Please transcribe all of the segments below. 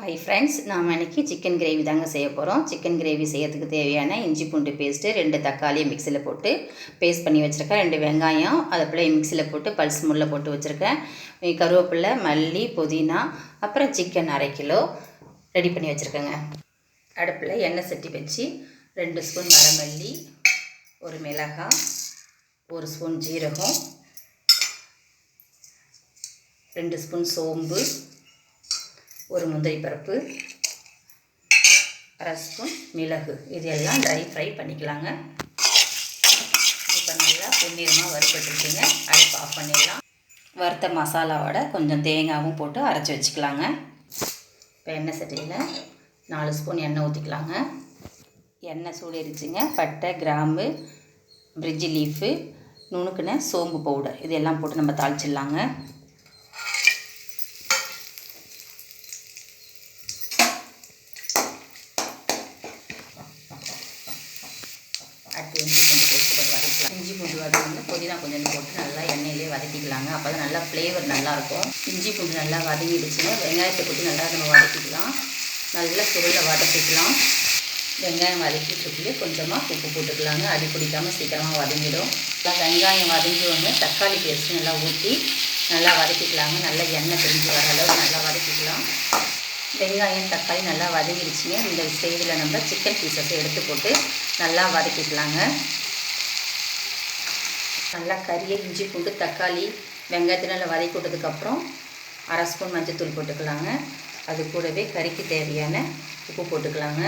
Hi friends நாம் இன்றைக்கி chicken gravy தாங்க செய்ய போகிறோம் சிக்கன் கிரேவி செய்யறதுக்கு தேவையான இஞ்சி பூண்டு பேஸ்ட்டு ரெண்டு தக்காளி மிக்சியில் போட்டு பேஸ்ட் பண்ணி வச்சுருக்கேன். ரெண்டு வெங்காயம் அதை போல் மிக்சியில் போட்டு பல்ஸ் முள்ளை போட்டு வச்சுருக்கேன். கருவேப்பிலை மல்லி புதினா அப்புறம் சிக்கன் அரை கிலோ ரெடி பண்ணி வச்சுருக்கேங்க. அடுப்பில் எண்ணெய் சட்டி வச்சு ரெண்டு ஸ்பூன் வரமல்லி ஒரு மிளகாய் ஒரு ஸ்பூன் ஜீரகம் ரெண்டு ஸ்பூன் சோம்பு ஒரு முந்திரி பருப்பு அரை ஸ்பூன் மிளகு. இதெல்லாம் ட்ரை ஃப்ரை பண்ணிக்கலாங்க. இப்போ நல்லா பொன்னிறமாக வறுப்பட்டுருக்கீங்க அடுப்பு ஆஃப் பண்ணிடலாம். வறுத்த மசாலாவோட கொஞ்சம் தேங்காவும் போட்டு அரைச்சி வச்சுக்கலாங்க. இப்போ எண்ணெய் சட்டியில் நாலு ஸ்பூன் எண்ணெய் ஊற்றிக்கலாங்க எண்ணெய் சூடேறிச்சுங்க. பட்டை கிராம்பு பிரிட்ஜி லீஃபு நுணுக்குன சோம்பு பவுடர். இதெல்லாம் போட்டு நம்ம தாளிச்சிடலாங்க. அடுத்து இஞ்சி பூண்டு பேஸ்ட் போட்டு வதக்கலாம். இஞ்சி பூண்டு வதக்கணும் புதினா கொஞ்சம் போட்டு நல்லா எண்ணெயிலே வதக்கிக்கலாங்க. அப்போ தான் நல்லா ஃப்ளேவர் நல்லாயிருக்கும். இஞ்சி பூண்டு நல்லா வதங்கிடுச்சுன்னா வெங்காயத்தை போட்டு நல்லா நம்ம வதக்கிக்கலாம். நல்லா சுருளை வதக்கிக்கலாம். வெங்காயம் வதக்கிட்டுருக்குள்ளே கொஞ்சமாக உப்பு போட்டுக்கலாங்க. அடி பிடிக்காமல் சீக்கிரமாக வதங்கிடும். நல்லா வெங்காயம் வதங்கி ஒன்று தக்காளி பேஸ்ட் நல்லா ஊற்றி நல்லா வதக்கிக்கலாங்க. நல்லா எண்ணெய் பிரிஞ்சு வர அளவுக்கு நல்லா வெங்காயம் தக்காளி நல்லா வதங்கிடுச்சுங்க. இந்த ஸ்டேஜில் நம்ம சிக்கன் பீசஸ் எடுத்து போட்டு நல்லா வதக்கிக்கலாங்க. நல்லா கறியை இஞ்சி பூண்டு தக்காளி வெங்காயத்தை நல்லா வதக்கி விட்டதுக்கப்புறம் அரை ஸ்பூன் மஞ்சத்தூள் போட்டுக்கலாங்க. அது கூடவே கறிக்கு தேவையான உப்பு போட்டுக்கலாங்க.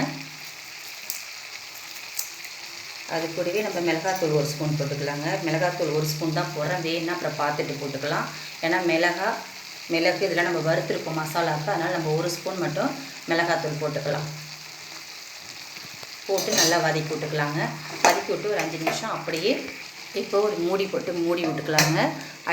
அது கூடவே நம்ம மிளகாத்தூள் ஒரு ஸ்பூன் போட்டுக்கலாங்க. மிளகாத்தூள் ஒரு ஸ்பூன் தான் போடுறேன். வேணுன்னா அப்புறம் பார்த்துட்டு போட்டுக்கலாம். ஏன்னா மிளகா மிளகு இதெல்லாம் நம்ம வறுத்துருப்போம் மசாலாவுக்கு அதனால் நம்ம ஒரு ஸ்பூன் மட்டும் மிளகாத்தூள் போட்டுக்கலாம். போட்டு நல்லா வதக்கி விட்டுக்கலாங்க. வதக்கி விட்டு ஒரு அஞ்சு நிமிஷம் அப்படியே இப்போ ஒரு மூடி போட்டு மூடி விட்டுக்கலாங்க.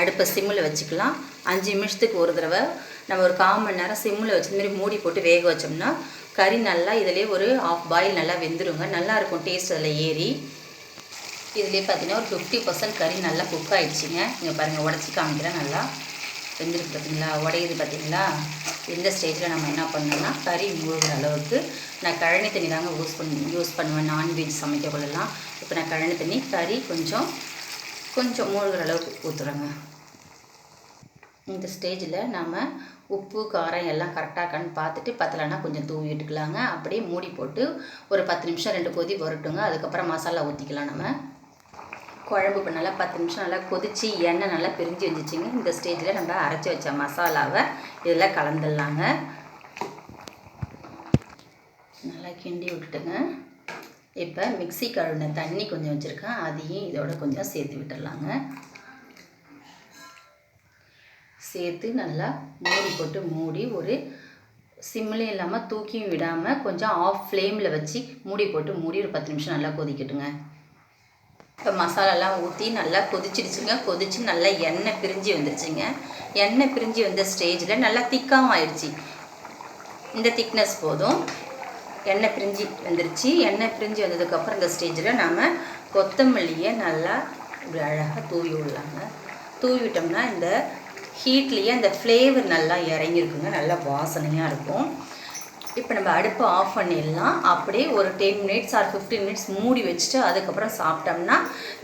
அடுப்பை சிம்மில் வச்சுக்கலாம். அஞ்சு நிமிஷத்துக்கு ஒரு தடவை நம்ம ஒரு கால் மணி நேரம் சிம்மில் வச்சு இந்த மாதிரி மூடி போட்டு வேக வச்சோம்னா கறி நல்லா இதிலே ஒரு ஆஃப் பாயில் நல்லா வெந்துருங்க. நல்லாயிருக்கும் டேஸ்ட் அதில் ஏறி. இதுலேயே பார்த்தீங்கன்னா ஒரு ஃபிஃப்டி பர்சன்ட் கறி நல்லா குக் ஆகிடுச்சிங்க இங்கே பாருங்கள் உடச்சி காமிக்கிறேன் நல்லா. வெந்திருக்கு பார்த்தீங்களா உடையுது பார்த்தீங்களா இந்த ஸ்டேஜில் நம்ம என்ன பண்ணோம்னா கறி மூழ்கிற அளவுக்கு நான் கழனி தண்ணி தாங்க யூஸ் பண்ணி யூஸ் பண்ணுவேன். நான்வெஜ் சமைக்கக்குள்ளலாம் இப்போ நான் கழனி தண்ணி கறி கொஞ்சம் கொஞ்சம் மூழ்கிற அளவுக்கு ஊற்றுறேங்க இந்த ஸ்டேஜில் நம்ம உப்பு காரம் எல்லாம் கரெக்டாக இருக்கான்னு பார்த்துட்டு பத்தலைன்னா கொஞ்சம் தூவி விட்டுக்கலாங்க அப்படியே மூடி போட்டு ஒரு பத்து நிமிஷம் ரெண்டு கொதி வரட்டுங்க. அதுக்கப்புறம் மசாலா ஊற்றிக்கலாம் நம்ம. குழம்பு இப்போ நல்லா பத்து நிமிஷம் நல்லா கொதித்து எண்ணெய் நல்லா பிரிஞ்சு வந்துச்சுங்க. இந்த ஸ்டேஜில் நம்ம அரைச்சி வச்ச மசாலாவை இதில் கலந்துடலாங்க. நல்லா கிண்டி விட்டுட்டுங்க. இப்போ மிக்சி கழுவின தண்ணி கொஞ்சம் வச்சுருக்கேன். அதையும் இதோட கொஞ்சம் சேர்த்து விட்டுடலாங்க. சேர்த்து நல்லா மூடி போட்டு மூடி ஒரு சிம்லேயும் இல்லாமல் தூக்கியும் விடாமல் கொஞ்சம் ஆஃப் ஃப்ளேமில் வச்சு மூடி போட்டு மூடி ஒரு பத்து நிமிஷம் நல்லா கொதிக்கட்டுங்க. இப்போ மசாலாலாம் ஊற்றி நல்லா கொதிச்சிடுச்சுங்க. கொதிச்சு நல்லா எண்ணெய் பிரிஞ்சு வந்துருச்சுங்க. எண்ணெய் பிரிஞ்சு வந்த ஸ்டேஜில் நல்லா திக்காகவும் ஆயிடுச்சு. இந்த திக்னஸ் போதும். எண்ணெய் பிரிஞ்சு வந்துருச்சு. எண்ணெய் பிரிஞ்சு வந்ததுக்கப்புறம் இந்த ஸ்டேஜில் நாம் கொத்தமல்லியை நல்லா இப்படி அழகாக தூவி விடலாங்க. தூவி விட்டோம்னா இந்த ஹீட்லேயே அந்த ஃப்ளேவர் நல்லா இறங்கியிருக்குங்க. நல்லா வாசனையாக இருக்கும். இப்போ நம்ம அடுப்பை ஆஃப் பண்ணிடலாம். அப்படியே ஒரு ten minutes or fifteen minutes மூடி வச்சுட்டு அதுக்கப்புறம் சாப்பிட்டோம்னா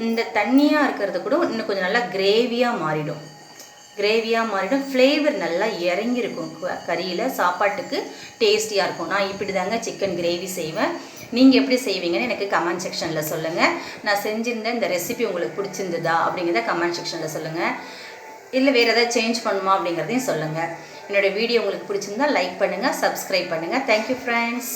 இந்த தண்ணியாக இருக்கிறது கூட இன்னும் கொஞ்சம் நல்லா கிரேவியாக மாறிடும். கிரேவியாக மாறிடும். ஃப்ளேவர் நல்லா இறங்கியிருக்கும். கறியில் சாப்பாட்டுக்கு டேஸ்டியாக இருக்கும். நான் இப்படி தாங்க சிக்கன் கிரேவி செய்வேன். நீங்கள் எப்படி செய்வீங்கன்னு எனக்கு கமெண்ட் செக்ஷனில் சொல்லுங்கள் நான் செஞ்சிருந்த இந்த ரெசிபி உங்களுக்கு பிடிச்சிருந்ததா அப்படிங்கிறத கமெண்ட் செக்ஷனில் சொல்லுங்கள் இல்லை வேறு ஏதாவது சேஞ்ச் பண்ணுமா அப்படிங்கிறதையும் சொல்லுங்கள் என்னோடய வீடியோ உங்களுக்கு பிடிச்சிருந்தா லைக் பண்ணுங்கள் சப்ஸ்கிரைப் பண்ணுங்கள் தேங்க்யூ ஃப்ரெண்ட்ஸ்